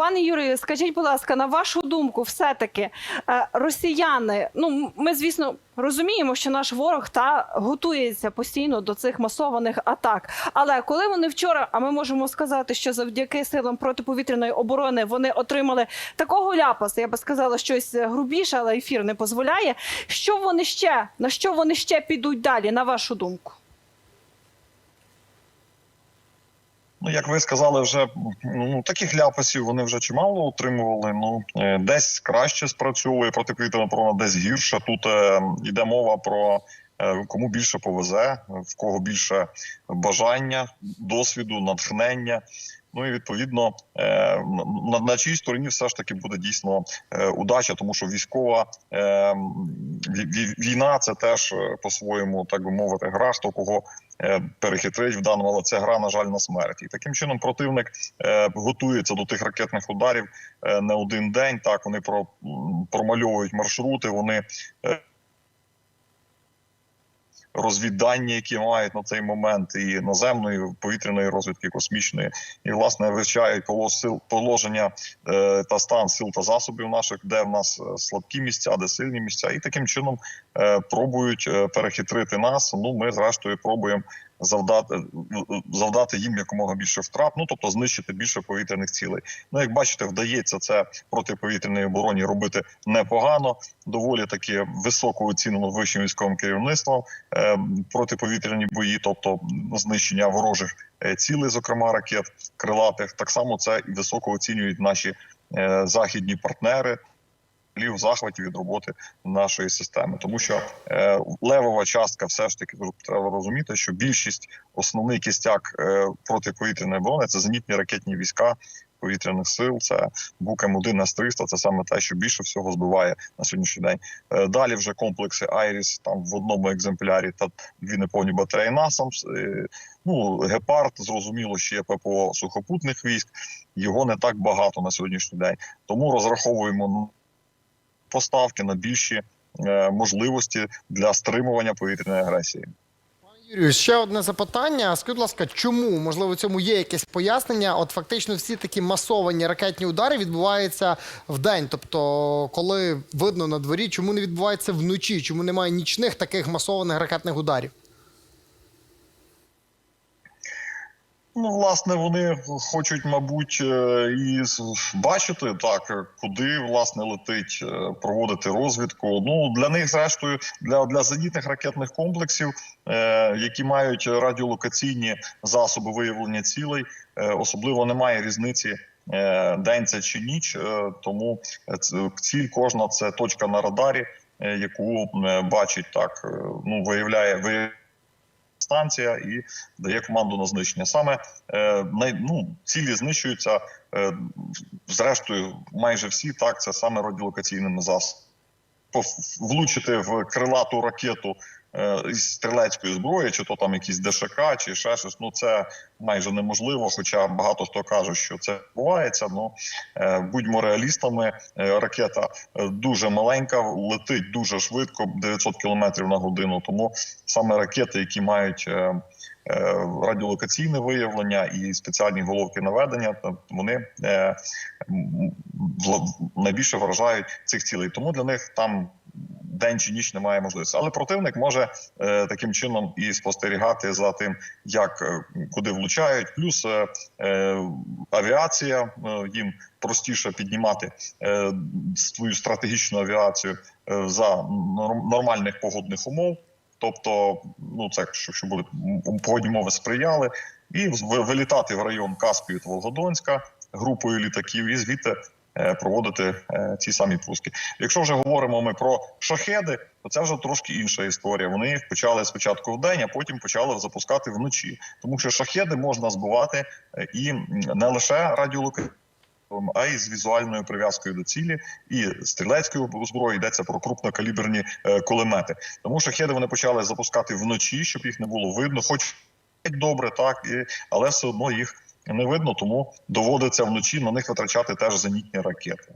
Пане Юрію, скажіть, будь ласка, на вашу думку, все-таки е, росіяни, ну ми, звісно, розуміємо, що наш ворог та готується постійно до цих масованих атак. Але коли вони вчора, а ми можемо сказати, що завдяки силам протиповітряної оборони вони отримали такого ляпаса, я би сказала, щось грубіше, але ефір не дозволяє. Що вони ще на що вони ще підуть далі, на вашу думку? Ну, як ви сказали, вже ну таких ляпасів вони вже чимало отримували. Ну е, десь краще спрацьовує протиповітряна оборона, десь гірше. Тут е, йде мова про е, кому більше повезе, в кого більше бажання, досвіду, натхнення. Ну і відповідно е, на, чиїй стороні все ж таки буде дійсно е, удача, тому що військова е, ві- ві- війна це теж по-своєму, так би мовити, гра, хто кого перехитрить в даному, але це гра, на жаль, на смерть. І таким чином противник готується до тих ракетних ударів не один день. Так вони про, промальовують маршрути, вони. Розвіддання, які мають на цей момент, і наземної, повітряної розвідки, космічної, і власне вивчають сил- положення е, та стан сил та засобів наших, де в нас е, слабкі місця, де сильні місця, і таким чином е, пробують е, перехитрити нас. Ну ми зрештою пробуємо завдати завдати їм якомога більше втрат. Ну тобто знищити більше повітряних цілей. Ну як бачите, вдається це протиповітряній обороні робити непогано. Доволі таки високо оцінено вищим військовим керівництвом е, протиповітряні бої, тобто знищення ворожих е, цілей, зокрема ракет крилатих. Так само це і високо оцінюють наші е, західні партнери. В захваті від роботи нашої системи, тому що е, левова частка, все ж таки треба розуміти, що більшість основний кістяк е, протиповітряної оборони це зенітні ракетні війська повітряних сил. Це бук М1 С-300, Це саме те, що більше всього збиває на сьогоднішній день. Е, далі вже комплекси Айріс там в одному екземплярі та дві неповні батареї НАСАМС. Е, ну гепард зрозуміло, ще є ППО сухопутних військ. Його не так багато на сьогоднішній день, тому розраховуємо на поставки на більші е, можливості для стримування повітряної агресії. Юрію, ще одне запитання. Скажіть, будь ласка, чому можливо цьому є якесь пояснення? От фактично всі такі масовані ракетні удари відбуваються в день. Тобто, коли видно на дворі, чому не відбувається вночі? Чому немає нічних таких масованих ракетних ударів? Ну, власне, вони хочуть, мабуть, е, і бачити так, куди власне летить, е, проводити розвідку. Ну для них, зрештою, для, для зенітних ракетних комплексів, е, які мають радіолокаційні засоби виявлення цілей, е, особливо немає різниці. е, День це чи ніч, тому ціль кожна це точка на радарі, яку бачить так. Ну виявляє виявляє станція і дає команду на знищення. Саме е, ну, цілі знищуються е, зрештою, майже всі так. Це саме радіолокаційними засобами. Влучити в крилату ракету із стрілецької зброї, чи то там якісь ДШК, чи ще щось. Ну це майже неможливо. Хоча багато хто каже, що це відбувається. Ну е, будьмо реалістами. Е, ракета е, дуже маленька, летить дуже швидко, 900 км на годину. Тому саме ракети, які мають е, е, радіолокаційне виявлення і спеціальні головки наведення, вони е, найбільше вражають цих цілей. Тому для них там. День чи ніч немає можливості, але противник може е, таким чином і спостерігати за тим, як е, куди влучають. Плюс е, авіація їм простіше піднімати свою стратегічну авіацію за норм- нормальних погодних умов. Тобто, ну це що, що були погодні умови сприяли, і в- вилітати в район Каспію та Волгодонська групою літаків, і звідти проводити е, ці самі пуски. Якщо вже говоримо ми про шахеди, то це вже трошки інша історія. Вони їх почали спочатку в день, а потім почали запускати вночі, тому що шахеди можна збивати е, і не лише радіолокаційно, а й з візуальною прив'язкою до цілі і стрілецької зброї йдеться про крупнокаліберні е, кулемети. Тому шахеди вони почали запускати вночі, щоб їх не було видно, хоч добре, так і але все одно їх не видно, тому доводиться вночі на них витрачати теж зенітні ракети.